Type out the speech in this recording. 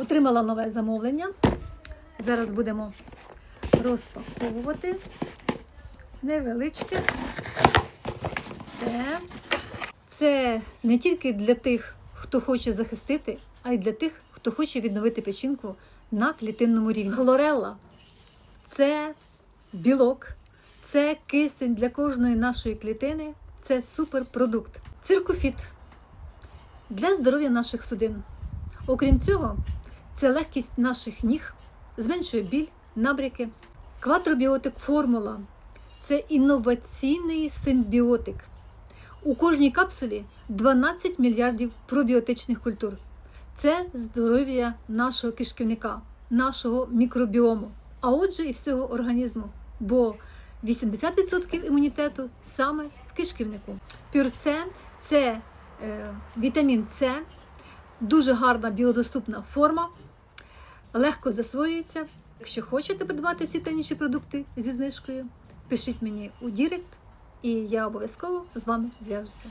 Отримала нове замовлення. Зараз будемо розпаковувати. Невеличке. Це. Це не тільки для тих, хто хоче захистити, а й для тих, хто хоче відновити печінку на клітинному рівні. Хлорелла це білок, це кисень для кожної нашої клітини, це суперпродукт. Циркофіт для здоров'я наших судин. Окрім цього, це легкість наших ніг, зменшує біль, набряки. Квадробіотик формула це інноваційний симбіотик. У кожній капсулі 12 мільярдів пробіотичних культур. Це здоров'я нашого кишківника, нашого мікробіому, а отже, і всього організму. Бо 80% імунітету саме в кишківнику. Пюрце це е, вітамін С, дуже гарна біодоступна форма, легко засвоюється. Якщо хочете придбати ці та інші продукти зі знижкою, пишіть мені у Дірект, і я обов'язково з вами зв'яжуся.